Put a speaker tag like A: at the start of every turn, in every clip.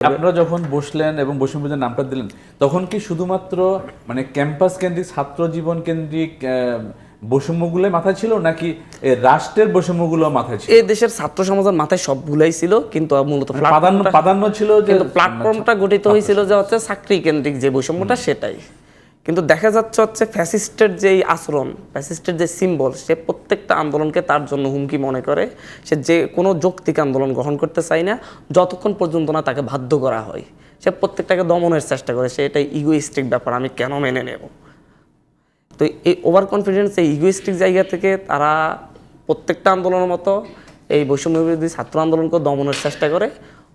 A: আপনারা যখন বসলেন এবং বৈষম্যদের নামটা দিলেন তখন কি শুধুমাত্র মানে ক্যাম্পাস কেন্দ্রিক ছাত্র জীবন কেন্দ্রিক বৈষম্যগুলো মাথায় ছিল নাকি রাষ্ট্রের বৈষম্যগুলো মাথায় ছিল?
B: এই দেশের ছাত্র সমাজের মাথায় সবগুলাই ছিল কিন্তু মূলত
A: মানে প্রাধান্য প্রাধান্য ছিল যে
B: প্ল্যাটফর্মটা গঠিত হয়েছিল যে হচ্ছে চাকরি কেন্দ্রিক যে বৈষম্যটা সেটাই। কিন্তু দেখা যাচ্ছে হচ্ছে ফ্যাসিস্টের যেই আচরণ ফ্যাসিস্টের যে সিম্বল সে প্রত্যেকটা আন্দোলনকে তার জন্য হুমকি মনে করে। সে যে কোনো যৌক্তিক আন্দোলন গ্রহণ করতে চায় না, যতক্ষণ পর্যন্ত না তাকে বাধ্য করা হয়। সে প্রত্যেকটাকে দমনের চেষ্টা করে, সে এটা ইগোইস্টিক ব্যাপার, আমি কেন মেনে নেব? তো এই ওভার কনফিডেন্স এই ইগোইস্টিক জায়গা থেকে তারা প্রত্যেকটা আন্দোলনের মতো এই বৈষম্য বিরোধী ছাত্র আন্দোলনকে দমনের চেষ্টা করে।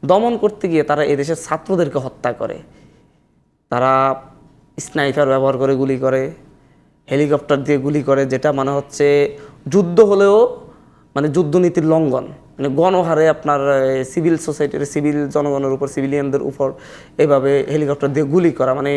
B: দমন করতে গিয়ে তারা এদেশের ছাত্রদেরকে হত্যা করে। তারা স্নাইপার ব্যবহার করে গুলি করে হেলিকপ্টার দিয়ে গুলি করে যেটা মানে হচ্ছে যুদ্ধ হলেও মানে যুদ্ধনীতির লঙ্ঘন। মানে গণহারে আপনার সিভিল সোসাইটির সিভিল জনগণের উপর সিভিলিয়ানদের উপর এভাবে হেলিকপ্টার দিয়ে গুলি করা। মানে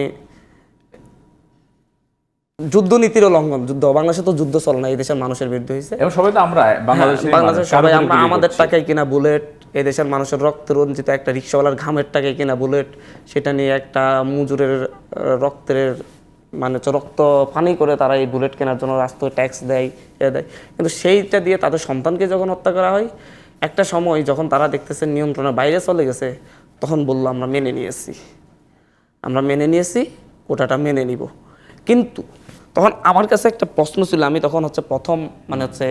B: যুদ্ধনীতিরও লঙ্ঘন যুদ্ধ। বাংলাদেশে তো যুদ্ধ চলে না এই দেশের মানুষের বিরুদ্ধে হয়েছে
A: এবং সবাই তো আমরা বাংলাদেশের
B: বাংলাদেশের সবাই আমরা আমাদের টাকায় কিনা বুলেট এই দেশের মানুষের রক্ত রঞ্জিত একটা রিক্সাওয়ালার ঘামের টাকায় কিনা বুলেট, সেটা নিয়ে একটা মজুরের রক্তের মানে রক্ত পানি করে তারা এই বুলেট কেনার জন্য রাস্তায় ট্যাক্স দেয়, এ দেয়। কিন্তু সেইটা দিয়ে তাদের সন্তানকে যখন হত্যা করা হয়, একটা সময় যখন তারা দেখতেছে নিয়ন্ত্রণের বাইরে চলে গেছে, তখন বলল, আমরা মেনে নিয়েছি। আমরা মেনে নিয়েছি ওটাটা মেনে নিব। কিন্তু তখন আমার কাছে একটা প্রশ্ন ছিল, আমি তখন হচ্ছে প্রথম মানে হচ্ছে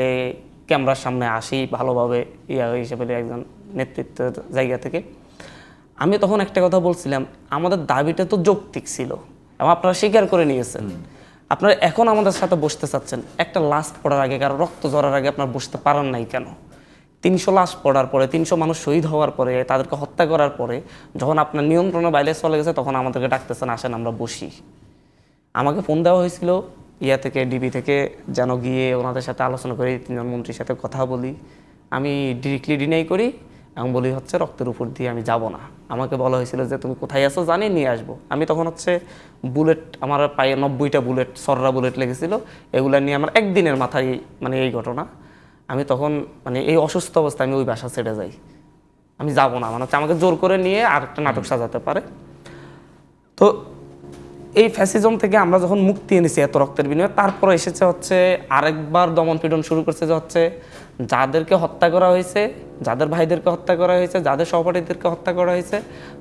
B: ক্যামেরার সামনে আসি ভালোভাবে ইয়া হিসেবে একজন নেতৃত্বের জায়গা থেকে। আমি তখন একটা কথা বলছিলাম আমাদের দাবিটা তো যৌক্তিক ছিল এবং আপনারা স্বীকার করে নিয়েছেন। আপনারা এখন আমাদের সাথে বসতে চাচ্ছেন। একটা লাশ পড়ার আগে কারও রক্ত ঝরার আগে আপনারা বসতে পারেন নাই কেন? তিনশো লাশ পড়ার পরে তিনশো মানুষ শহীদ হওয়ার পরে তাদেরকে হত্যা করার পরে যখন আপনার নিয়ন্ত্রণের বাইরে চলে গেছে তখন আমাদেরকে ডাকতেছেন আসেন আমরা বসি। আমাকে ফোন দেওয়া হয়েছিল ইয়া থেকে ডিবি থেকে যেন গিয়ে ওনাদের সাথে আলোচনা করি তিনজন মন্ত্রীর সাথে কথা বলি। আমি ডিরেক্টলি ডিনাই করি এবং বলি হচ্ছে রক্তের উপর দিয়ে আমি যাব না। আমাকে বলা হয়েছিল যে তুমি কোথায় আছো? জানি নিয়ে আসব। আমি তখন হচ্ছে বুলেট আমার পায়ে নব্বইটা বুলেট সররা বুলেট লেগেছিল। এগুলা নিয়ে আমার একদিনের মাথায় মানে এই ঘটনা। আমি তখন মানে এই অসুস্থ অবস্থায় আমি ওই বাসা ছেড়ে যাই। আমি যাব না মানে হচ্ছে আমাকে জোর করে নিয়ে আর একটা নাটক সাজাতে পারে। তো এই ফ্যাসিজম থেকে আমরা যখন মুক্তি এনেছি এত রক্তের বিনিময়ে তারপরে এসেছে হচ্ছে আরেকবার দমন পীড়ন শুরু করছে যে হচ্ছে যাদেরকে হত্যা করা হয়েছে, যাদের ভাইদেরকে হত্যা করা হয়েছে, যাদের সহপাঠীদেরকে হত্যা করা হয়েছে,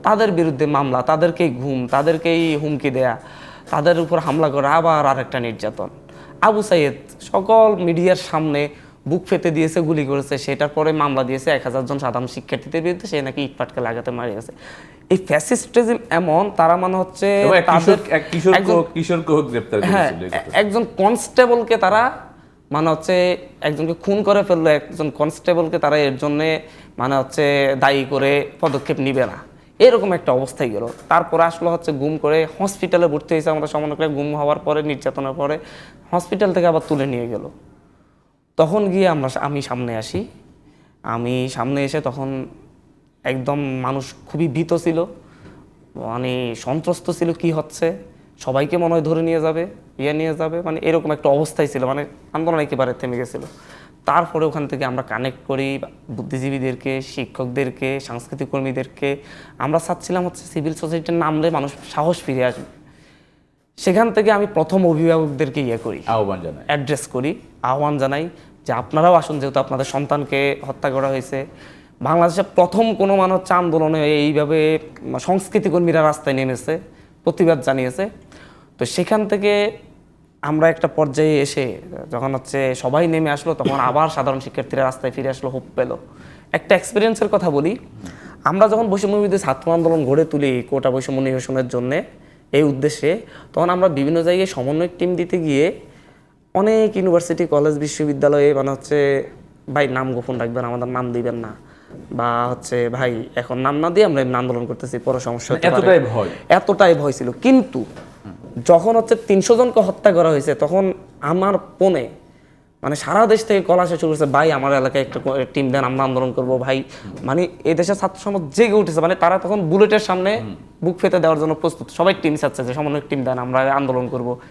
B: তাদের বিরুদ্ধে মামলা, তাদেরকেই ঘুম, তাদেরকেই হুমকি দেয়া, তাদের উপর হামলা করা, আবার আরেকটা নির্যাতন। আবু সাইয়েদ, সকল মিডিয়ার সামনে বুক ফেতে দিয়েছে গুলি করেছে সেটার পরে মামলা দিয়েছে এক হাজার জন সাধারণ শিক্ষার্থীদের বিরুদ্ধে সে নাকি ইটপাটকে লাগাতে মারি গেছে। এই ফ্যাসিস্টিজম এমন তারা মানে হচ্ছে একজন-
A: গ্রেপ্তার
B: হ্যাঁ কনস্টেবলকে তারা মানে হচ্ছে একজনকে খুন করে ফেলল একজন কনস্টেবলকে তারা এর জন্য মানে হচ্ছে দায়ী করে পদক্ষেপ নিবে না। এরকম একটা অবস্থায় গেল। তারপরে আসলো হচ্ছে গুম করে হসপিটালে ভর্তি হয়েছে আমাদের সমন্বয় গুম হওয়ার পরে নির্যাতনের পরে হসপিটাল থেকে আবার তুলে নিয়ে গেল। তখন গিয়ে আমরা আমি সামনে আসি। আমি সামনে এসে তখন একদম মানুষ খুবই ভীত ছিল। মানে সন্ত্রস্ত ছিল কি হচ্ছে? সবাইকে মনে হয় ধরে নিয়ে যাবে ইয়ে নিয়ে যাবে মানে এরকম একটা অবস্থায় ছিল মানে আন্দোলন একেবারে থেমে গেছিল। তারপরে ওখান থেকে আমরা কানেক্ট করি বুদ্ধিজীবীদেরকে, শিক্ষকদেরকে, সাংস্কৃতিক কর্মীদেরকে। আমরা চাচ্ছিলাম হচ্ছে সিভিল সোসাইটির নামলে মানুষ সাহস ফিরে আসবে। সেখান থেকে আমি প্রথম অভিভাবকদেরকে ইয়ে করি।
A: আহ্বান জানাই।
B: অ্যাড্রেস করি আহ্বান জানাই যে আপনারাও আসুন যেহেতু আপনাদের সন্তানকে হত্যা করা হয়েছে। বাংলাদেশে প্রথম কোনো মানুষ হচ্ছে আন্দোলনে এইভাবে সংস্কৃতি কর্মীরা রাস্তায় নেমেছে প্রতিবাদ জানিয়েছে। তো সেখান থেকে আমরা একটা পর্যায়ে এসে যখন হচ্ছে সবাই নেমে আসলো তখন আবার সাধারণ শিক্ষার্থীরা রাস্তায় ফিরে আসলো হোপ পেল। একটা এক্সপিরিয়েন্সের কথা বলি। আমরা যখন বৈষম্য ছাত্র আন্দোলন গড়ে তুলি কোটা বৈষম্য নিরসনের জন্যে এই উদ্দেশ্যে তখন আমরা বিভিন্ন জায়গায় সমন্বয় টিম দিতে গিয়ে অনেক ইউনিভার্সিটি কলেজ বিশ্ববিদ্যালয়ে মানে হচ্ছে ভাই নাম গোপন রাখবেন আমাদের নাম দিবেন না। বা হচ্ছে ভাই এখন নাম না দিয়ে আমরা এমনি আন্দোলন করতেছি পরে সমস্যা
A: এতটাই ভয়।
B: এতটাই ভয় ছিল। কিন্তু যখন হচ্ছে তিনশো জনকে হত্যা করা হয়েছে তখন আমার পনে মানে সারা দেশ থেকে কল আসা শুরু করছে ভাই আমার এলাকায় একটা টিম দেন আমরা আন্দোলন করব ভাই। মানে এই দেশের ছাত্র সমাজ জেগে উঠেছে মানে তারা তখন বুলেটের সামনে বুক ফেতে দেওয়ার জন্য প্রস্তুত। সবাই টিম চাচ্ছে যে সমন্বয় টিম দেন আমরা আন্দোলন করব।